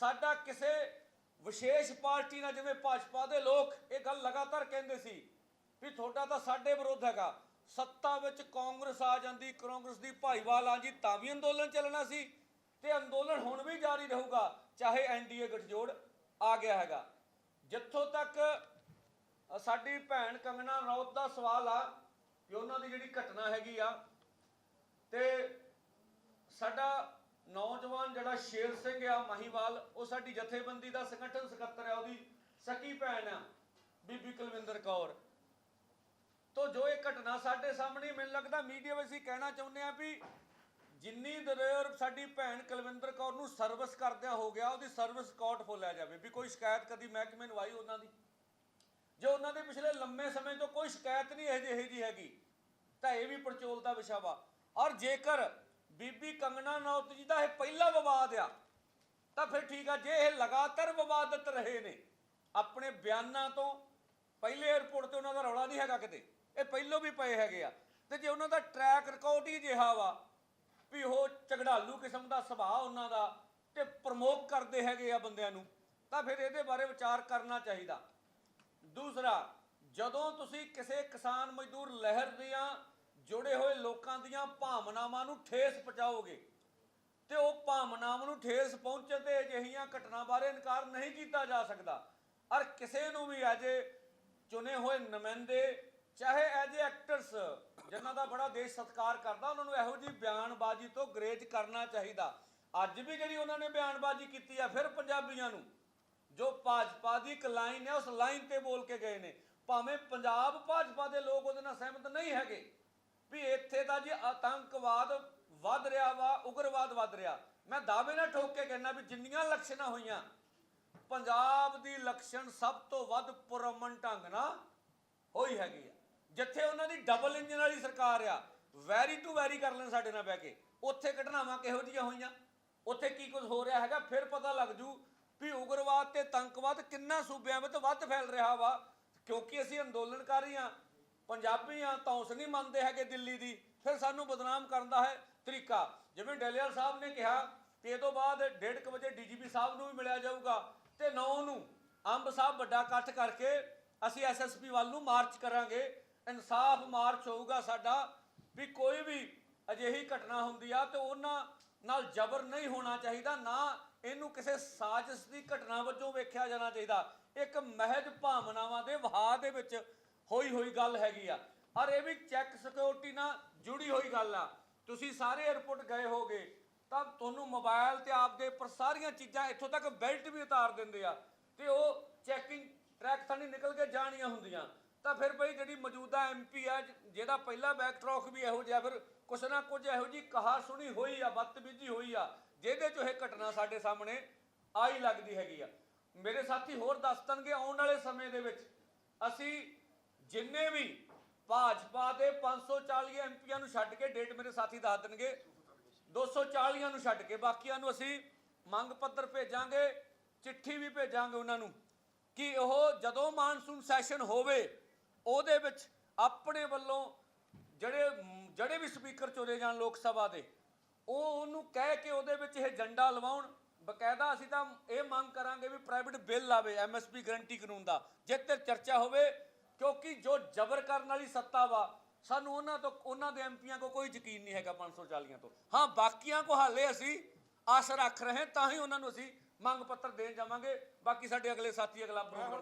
ਸਾਡਾ ਕਿਸੇ ਵਿਸ਼ੇਸ਼ ਪਾਰਟੀ ਨਾਲ, ਜਿਵੇਂ ਭਾਜਪਾ ਦੇ ਲੋਕ ਇਹ ਗੱਲ ਲਗਾਤਾਰ ਕਹਿੰਦੇ ਸੀ ਵੀ ਤੁਹਾਡਾ ਤਾਂ ਸਾਡੇ ਵਿਰੋਧ ਹੈਗਾ। ਸੱਤਾ ਵਿੱਚ ਕਾਂਗਰਸ ਆ ਜਾਂਦੀ, ਕਾਂਗਰਸ ਦੀ ਭਾਈਵਾਲ ਆ ਜੀ ਤਾਂ ਵੀ ਅੰਦੋਲਨ ਚੱਲਣਾ ਸੀ ਤੇ ਅੰਦੋਲਨ ਹੁਣ ਵੀ ਜਾਰੀ ਰਹੂਗਾ, ਚਾਹੇ ਐਨਡੀਏ ਗਠਜੋੜ ਆ ਗਿਆ ਹੈਗਾ। ਜਿੱਥੋਂ ਤੱਕ ਸਾਡੀ ਭੈਣ ਕੰਗਨਾ ਰੌਤ ਦਾ ਸਵਾਲ ਆ ਕਿ ਉਹਨਾਂ ਦੀ ਜਿਹੜੀ ਘਟਨਾ ਹੈਗੀ ਆ, ਤੇ ਸਾਡਾ ਨੌਜਵਾਨ ਜਿਹੜਾ ਸ਼ੇਰ ਸਿੰਘ ਆ, ਮਹੀਵਾਲ, ਉਹ ਸਾਡੀ ਜਥੇਬੰਦੀ ਦਾ ਸੰਗਠਨ ਸਕੱਤਰ ਹੈ ਉਹਦੀ ਸਕੀ ਭੈਣ ਆ, ਬੀਬੀ ਕੁਲਵਿੰਦਰ ਕੌਰ। ਤੋ ਜੋ ਇਹ ਘਟਨਾ ਸਾਡੇ ਸਾਹਮਣੇ ਮੈਨੂੰ ਲੱਗਦਾ ਮੀਡੀਆ ਵਿੱਚ ਅਸੀਂ ਕਹਿਣਾ ਚਾਹੁੰਦੇ ਆ ਵੀ ਜਿੰਨੀ ਦੇਰ ਸਾਡੀ ਭੈਣ ਕੁਲਵਿੰਦਰ ਕੌਰ ਨੂੰ ਸਰਵਿਸ ਕਰਦਿਆਂ ਹੋ ਗਿਆ, ਉਹਦੀ ਸਰਵਿਸ ਕੋਟ ਫੋਲਿਆ ਜਾਵੇ। ਵੀ ਕੋਈ ਸ਼ਿਕਾਇਤ ਕਦੀ ਮਹਿਕਮੇ ਨੂੰ ਆਈ ਉਹਨਾਂ ਦੀ? ਜੋ ਉਹਨਾਂ ਦੇ ਪਿਛਲੇ ਲੰਮੇ ਸਮੇਂ ਤੋਂ ਕੋਈ ਸ਼ਿਕਾਇਤ ਨਹੀਂ ਇਹ ਜਿਹੀ ਹੈਗੀ, ਤਾਂ ਇਹ ਵੀ ਪਰਚੋਲ ਦਾ ਵਿਸ਼ਾ ਵਾ। ਔਰ ਜੇਕਰ ਬੀਬੀ ਕੰਗਣਾ ਨੌਤ ਜੀ ਦਾ ਇਹ ਪਹਿਲਾ ਵਿਵਾਦ ਆ, ਤਾਂ ਫਿਰ ਠੀਕ ਆ, ਜੇ ਇਹ ਲਗਾਤਾਰ ਵਿਵਾਦਤ ਰਹੇ ਨੇ, ਆਪਣੇ ਬਿਆਨਾਂ ਤੋਂ, ਪਹਿਲੇ 에ਅਰਪੋਰਟ ਤੇ ਉਹਨਾਂ ਦਾ ਰੌਲਾ ਨਹੀਂ ਹੈਗਾ ਕਿਤੇ, ਇਹ ਪਹਿਲੋਂ ਵੀ ਪਏ ਹੈਗੇ ਆ, ਤੇ ਜੇ ਉਹਨਾਂ ਦਾ ਟਰੈਕ ਰਿਕਾਰਡ ਹੀ ਜਿਹਾ ਵਾ ਵੀ ਉਹ ਝਗੜਾਲੂ ਕਿਸਮ ਦਾ ਸੁਭਾਅ ਉਹਨਾਂ ਦਾ ਤੇ ਪ੍ਰਮੋਕ ਕਰਦੇ ਹੈਗੇ ਆ ਬੰਦਿਆਂ ਨੂੰ, ਤਾਂ ਫਿਰ ਇਹਦੇ ਬਾਰੇ ਵਿਚਾਰ ਕਰਨਾ ਚਾਹੀਦਾ। ਦੂਸਰਾ, ਜਦੋਂ ਤੁਸੀਂ ਕਿਸੇ ਕਿਸਾਨ ਮਜ਼ਦੂਰ ਲਹਿਰ ਦੀਆਂ ਜੁੜੇ ਹੋਏ ਲੋਕਾਂ ਦੀਆਂ ਭਾਵਨਾਵਾਂ ਨੂੰ ਠੇਸ ਪਹੁੰਚਾਓਗੇ। ਤੇ ਉਹ ਭਾਵਨਾਵਾਂ ਨੂੰ ਠੇਸ ਪਹੁੰਚੇ ਤੇ ਅਜਿਹੀਆਂ ਘਟਨਾ ਬਾਰੇ ਇਨਕਾਰ ਨਹੀਂ ਕੀਤਾ ਜਾ ਸਕਦਾ। ਔਰ ਕਿਸੇ ਨੂੰ ਵੀ ਅਜੇ ਚੁਣੇ ਹੋਏ ਨੁਮਾਇੰਦੇ, ਚਾਹੇ ਐਜ ਐਕਟਰਸ ਜਿਨ੍ਹਾਂ ਦਾ ਬੜਾ ਦੇਸ਼ ਸਤਿਕਾਰ ਕਰਦਾ, ਉਹਨਾਂ ਨੂੰ ਇਹੋ ਜਿਹੀ ਬਿਆਨਬਾਜ਼ੀ ਤੋਂ ਗਰੇਜ ਕਰਨਾ ਚਾਹੀਦਾ। ਅੱਜ ਵੀ ਜਿਹੜੀ ਉਹਨਾਂ ਨੇ ਬਿਆਨਬਾਜ਼ੀ ਕੀਤੀ ਆ, ਫਿਰ ਪੰਜਾਬੀਆਂ ਨੂੰ, ਜੋ ਭਾਜਪਾ ਦੀ ਇੱਕ ਲਾਈਨ ਹੈ, ਉਸ ਲਾਈਨ ਤੇ ਬੋਲ ਕੇ ਗਏ ਨੇ। ਭਾਵੇਂ ਪੰਜਾਬ ਭਾਜਪਾ ਦੇ ਲੋਕ ਉਹਦੇ ਨਾਲ ਸਹਿਮਤ ਨਹੀਂ ਹੈਗੇ ਵੀ ਇੱਥੇ ਦਾ ਜੀ ਆਤੰਕਵਾਦ ਵੱਧ ਰਿਹਾ ਵਾ, ਉਗਰਵਾਦ ਵੱਧ ਰਿਹਾ। ਮੈਂ ਦਾਅਵੇ ਨਾਲ ਠੋਕ ਕੇ ਕਹਿਣਾ ਵੀ ਜਿੰਨੀਆਂ ਇਲੈਕਸ਼ਨਾਂ ਹੋਈਆਂ, ਪੰਜਾਬ ਦੀ ਇਲੈਕਸ਼ਨ ਸਭ ਤੋਂ ਵੱਧ ਪੁਰਮਨ ਢੰਗ ਨਾਲ ਹੋਈ ਹੈਗੀ ਆ। ਜਿੱਥੇ ਉਹਨਾਂ ਦੀ ਡਬਲ ਇੰਜਨ ਵਾਲੀ ਸਰਕਾਰ ਆ, ਵੈਰੀ ਟੂ ਵੈਰੀ ਕਰ ਲੈਣ ਸਾਡੇ ਨਾਲ ਬਹਿ ਕੇ। ਉੱਥੇ ਘਟਨਾਵਾਂ ਕਿਹੋ ਜਿਹੀਆਂ ਹੋਈਆਂ, ਉੱਥੇ ਕੀ ਕੁਝ ਹੋ ਰਿਹਾ ਹੈਗਾ, ਫਿਰ ਪਤਾ ਲੱਗ ਜੂ ਵੀ ਉਗਰਵਾਦ ਤੇ ਤੰਕਵਾਦ ਕਿੰਨਾ ਸੂਬਿਆਂ ਵਿੱਚ ਵੱਧ ਫੈਲ ਰਿਹਾ ਵਾ। ਕਿਉਂਕਿ ਅਸੀਂ ਅੰਦੋਲਨਕਾਰੀ ਆ ਪੰਜਾਬੀ ਆ ਤਾਂ ਉਸ ਨਹੀਂ ਮੰਨਦੇ ਹੈਗੇ ਦਿੱਲੀ ਦੀ। ਫਿਰ ਸਾਨੂੰ ਬਦਨਾਮ ਕਰਨ ਦਾ ਹੈ ਤਰੀਕਾ। ਜਿਵੇਂ ਡੈਲੀਅਲ ਸਾਹਿਬ ਨੇ ਕਿਹਾ ਕਿ ਇਹ ਤੋਂ ਬਾਅਦ 1:30 ਵਜੇ ਡੀਜੀਪੀ ਸਾਹਿਬ ਨੂੰ ਵੀ ਮਿਲਿਆ ਜਾਊਗਾ ਤੇ 9 ਨੂੰ ਅੰਬ ਸਾਹਿਬ ਵੱਡਾ ਇਕੱਠ ਕਰਕੇ ਅਸੀਂ ਐਸਐਸਪੀ ਵੱਲ ਨੂੰ ਮਾਰਚ ਕਰਾਂਗੇ। ਇਨਸਾਫ ਮਾਰਚ ਹੋਊਗਾ ਸਾਡਾ ਵੀ ਕੋਈ ਵੀ ਅਜਿਹੀ ਘਟਨਾ ਹੁੰਦੀ ਆ ਤੇ ਉਹਨਾਂ ਨਾਲ ਜ਼ਬਰ ਨਹੀਂ ਹੋਣਾ ਚਾਹੀਦਾ, ਨਾ ਇਹਨੂੰ ਕਿਸੇ ਸਾਜ਼ਿਸ਼ ਦੀ ਘਟਨਾ ਵਜੋਂ ਵੇਖਿਆ ਜਾਣਾ ਚਾਹੀਦਾ। ਇੱਕ ਮਹਿਜ ਭਾਵਨਾਵਾਂ ਦੇ ਵਹਾਅ ਦੇ ਵਿੱਚ ਹੋਈ ਹੋਈ ਗੱਲ ਹੈਗੀ ਆ। ਔਰ ਇਹ ਵੀ ਚੈੱਕ ਸਿਕਿਉਰਿਟੀ ਨਾਲ ਜੁੜੀ ਹੋਈ ਗੱਲ ਆ। ਤੁਸੀਂ ਸਾਰੇ 에ਅਰਪੋਰਟ ਗਏ ਹੋਗੇ, ਤਾਂ ਤੁਹਾਨੂੰ ਮੋਬਾਈਲ ਤੇ ਆਪਦੇ ਉੱਪਰ ਸਾਰੀਆਂ ਚੀਜ਼ਾਂ ਇੱਥੋਂ ਤੱਕ ਬੈਲਟ ਵੀ ਉਤਾਰ ਦਿੰਦੇ ਆ। ਤੇ ਉਹ ਚੈਕਿੰਗ ਟਰੈਕ ਥਾਣੀ ਨਿਕਲ ਕੇ ਜਾਣੀਆਂ ਹੁੰਦੀਆਂ। ਤਾਂ ਫਿਰ ਬਈ ਜਿਹੜੀ ਮੌਜੂਦਾ ਐਮਪੀ ਆ, ਜਿਹਦਾ ਪਹਿਲਾ ਬੈਕ ਬੈਕਟ੍ਰੌਕ ਵੀ ਇਹੋ ਜਿਹਾ, ਫਿਰ ਕੁਛ ਨਾ ਕੁਝ ਇਹੋ ਜੀ ਕਹਾ ਸੁਣੀ ਹੋਈ ਆ, ਬਦਤਮੀਜ਼ੀ ਹੋਈ ਆ, ਜਿਹਦੇ ਚੋਂ ਇਹ ਘਟਨਾ ਸਾਡੇ ਸਾਹਮਣੇ ਆਈ ਲੱਗਦੀ ਹੈਗੀ ਆ। ਮੇਰੇ ਸਾਥੀ ਹੋਰ ਦੱਸ ਦੇਣਗੇ ਆਉਣ ਵਾਲੇ ਸਮੇਂ ਦੇ ਵਿੱਚ। ਅਸੀਂ ਜਿੰਨੇ ਵੀ ਭਾਜਪਾ ਦੇ 540 ਐਮਪੀਆਂ ਨੂੰ ਛੱਡ ਕੇ ਡੇਟ ਮੇਰੇ ਸਾਥੀ ਦੱਸ ਦੇਣਗੇ। 240 ਨੂੰ ਛੱਡ ਕੇ ਬਾਕੀਆਂ ਨੂੰ ਅਸੀਂ ਮੰਗ ਪੱਤਰ ਭੇਜਾਂਗੇ, ਚਿੱਠੀ ਵੀ ਭੇਜਾਂਗੇ ਉਹਨਾਂ ਨੂੰ ਕਿ ਉਹ ਜਦੋਂ ਮਾਨਸੂਨ ਸੈਸ਼ਨ ਹੋਵੇ, ਉਹਦੇ ਵਿੱਚ ਆਪਣੇ ਵੱਲੋਂ ਜਿਹੜੇ ਜਿਹੜੇ ਵੀ ਸਪੀਕਰ ਚੁਣੇ ਜਾਣ ਲੋਕ ਸਭਾ ਦੇ, ਉਹ ਉਹਨੂੰ ਕਹਿ ਕੇ ਉਹਦੇ ਵਿੱਚ ਇਹ ਝੰਡਾ ਲਵਾਉਣ। ਬਕਾਇਦਾ ਅਸੀਂ ਤਾਂ ਇਹ ਮੰਗ ਕਰਾਂਗੇ ਵੀ ਪ੍ਰਾਈਵੇਟ ਬਿੱਲ ਆਵੇ ਐਮਐਸਪੀ ਗਰੰਟੀ ਕਾਨੂੰਨ ਦਾ ਜੇ ਤੇ ਚਰਚਾ ਹੋਵੇ ਕਿਉਂਕਿ ਜੋ ਜ਼ਬਰ ਕਰਨ ਵਾਲੀ ਸੱਤਾ ਵਾ, ਸਾਨੂੰ ਉਹਨਾਂ ਤੋਂ, ਉਹਨਾਂ ਦੇ ਐਮਪੀਆਂ ਕੋ ਕੋਈ ਯਕੀਨ ਨਹੀਂ ਹੈਗਾ 540 ਤੋਂ। ਹਾਂ, ਬਾਕੀਆਂ ਕੋ ਹਾਲੇ ਅਸੀਂ ਆਸ ਰੱਖ ਰਹੇ ਤਾਂ ਹੀ ਉਹਨਾਂ ਨੂੰ ਅਸੀਂ ਮੰਗ ਪੱਤਰ ਦੇਣ ਜਾਵਾਂਗੇ। ਬਾਕੀ ਸਾਡੇ ਅਗਲੇ ਸਾਥੀ ਅਗਲਾ ਪ੍ਰੋਗਰਾਮ